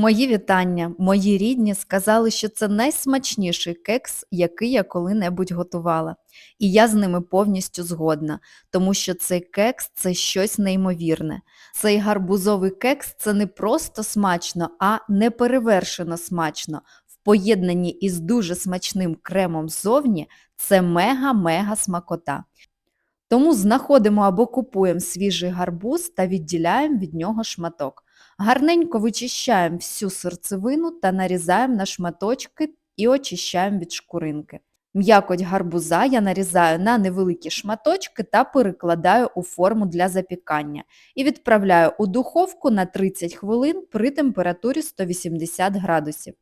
Мої вітання, мої рідні сказали, що це найсмачніший кекс, який я коли-небудь готувала. І я з ними повністю згодна, тому що цей кекс це щось неймовірне. Цей гарбузовий кекс це не просто смачно, а неперевершено смачно. В поєднанні із дуже смачним кремом ззовні це мега-мега смакота. Тому знаходимо або купуємо свіжий гарбуз та відділяємо від нього шматок. Гарненько вичищаємо всю серцевину та нарізаємо на шматочки і очищаємо від шкуринки. М'якоть гарбуза я нарізаю на невеликі шматочки та перекладаю у форму для запікання і відправляю у духовку на 30 хвилин при температурі 180 градусів.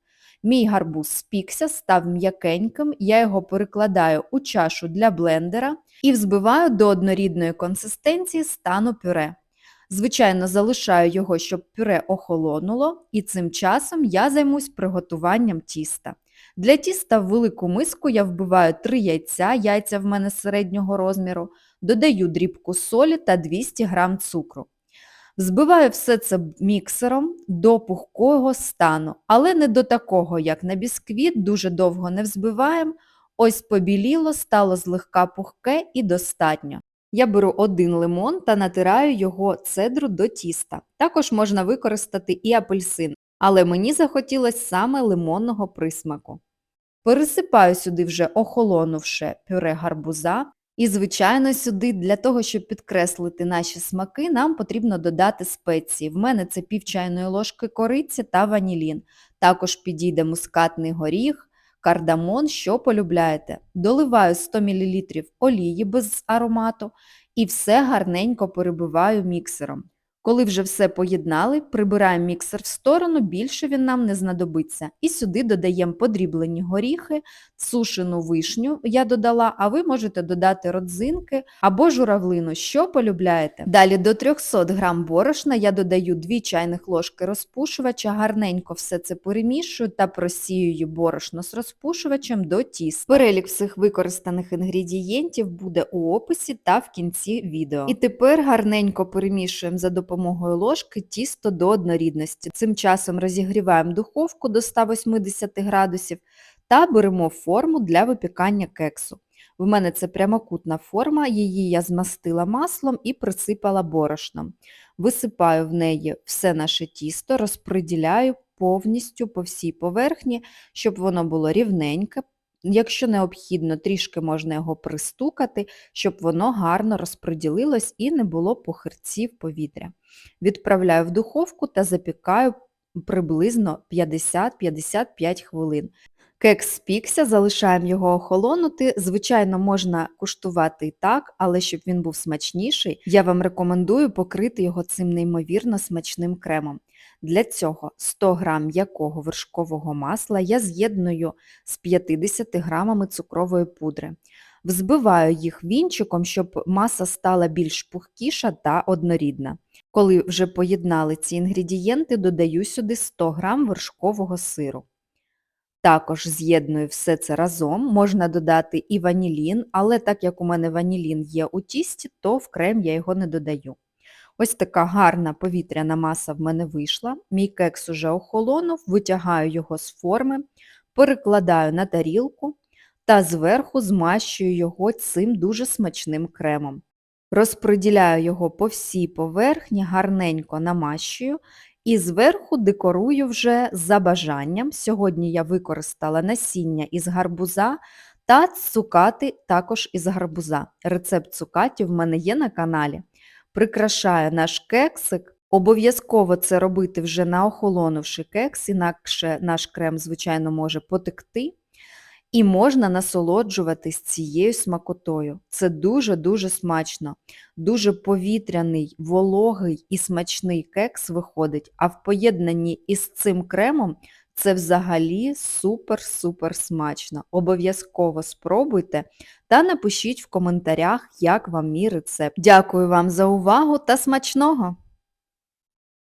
Мій гарбуз спікся, став м'якеньким, я його перекладаю у чашу для блендера і взбиваю до однорідної консистенції стану пюре. Звичайно, залишаю його, щоб пюре охолонуло, і цим часом я займусь приготуванням тіста. Для тіста в велику миску я вбиваю 3 яйця, яйця в мене середнього розміру, додаю дрібку солі та 200 г цукру. Взбиваю все це міксером до пухкого стану, але не до такого, як на бісквіт, дуже довго не взбиваємо. Ось побіліло, стало злегка пухке і достатньо. Я беру один лимон та натираю його цедру до тіста. Також можна використати і апельсин, але мені захотілося саме лимонного присмаку. Пересипаю сюди вже охолонувши пюре гарбуза. І, звичайно, сюди для того, щоб підкреслити наші смаки, нам потрібно додати спеції. В мене це пів чайної ложки кориці та ванілін. Також підійде мускатний горіх, кардамон, що полюбляєте. Доливаю 100 мл олії без аромату і все гарненько перебиваю міксером. Коли вже все поєднали, прибираємо міксер в сторону, більше він нам не знадобиться. І сюди додаємо подріблені горіхи, сушену вишню я додала, а ви можете додати родзинки або журавлину, що полюбляєте. Далі до 300 г борошна я додаю 2 чайних ложки розпушувача, гарненько все це перемішую та просіюю борошно з розпушувачем до тіста. Перелік всіх використаних інгредієнтів буде у описі та в кінці відео. І тепер гарненько перемішуємо за допомогою допомогою ложки тісто до однорідності. Цим часом розігріваємо духовку до 180 градусів та беремо форму для випікання кексу. В мене це прямокутна форма, її я змастила маслом і присипала борошном. Висипаю в неї все наше тісто, розподіляю повністю по всій поверхні, щоб воно було рівненьке, Якщо необхідно, трішки можна його пристукати, щоб воно гарно розподілилось і не було похирців повітря. Відправляю в духовку та запікаю приблизно 50-55 хвилин. Кекс спікся, залишаємо його охолонути. Звичайно, можна куштувати і так, але щоб він був смачніший, я вам рекомендую покрити його цим неймовірно смачним кремом. Для цього 100 г м'якого вершкового масла я з'єдную з 50 грамами цукрової пудри. Взбиваю їх вінчиком, щоб маса стала більш пухкіша та однорідна. Коли вже поєднали ці інгредієнти, додаю сюди 100 г вершкового сиру. Також з'єдную все це разом, можна додати і ванілін, але так як у мене ванілін є у тісті, то в крем я його не додаю. Ось така гарна повітряна маса в мене вийшла. Мій кекс уже охолонув, витягаю його з форми, перекладаю на тарілку та зверху змащую його цим дуже смачним кремом. Розподіляю його по всій поверхні, гарненько намащую і зверху декорую вже за бажанням. Сьогодні я використала насіння із гарбуза та цукати також із гарбуза. Рецепт цукаті в мене є на каналі. Прикрашаю наш кексик. Обов'язково це робити вже на охолонувши кекс, інакше наш крем, звичайно, може потекти. І можна насолоджуватись цією смакотою. Це дуже-дуже смачно, дуже повітряний, вологий і смачний кекс виходить, а в поєднанні із цим кремом це взагалі супер-супер смачно. Обов'язково спробуйте та напишіть в коментарях, як вам мій рецепт. Дякую вам за увагу та смачного!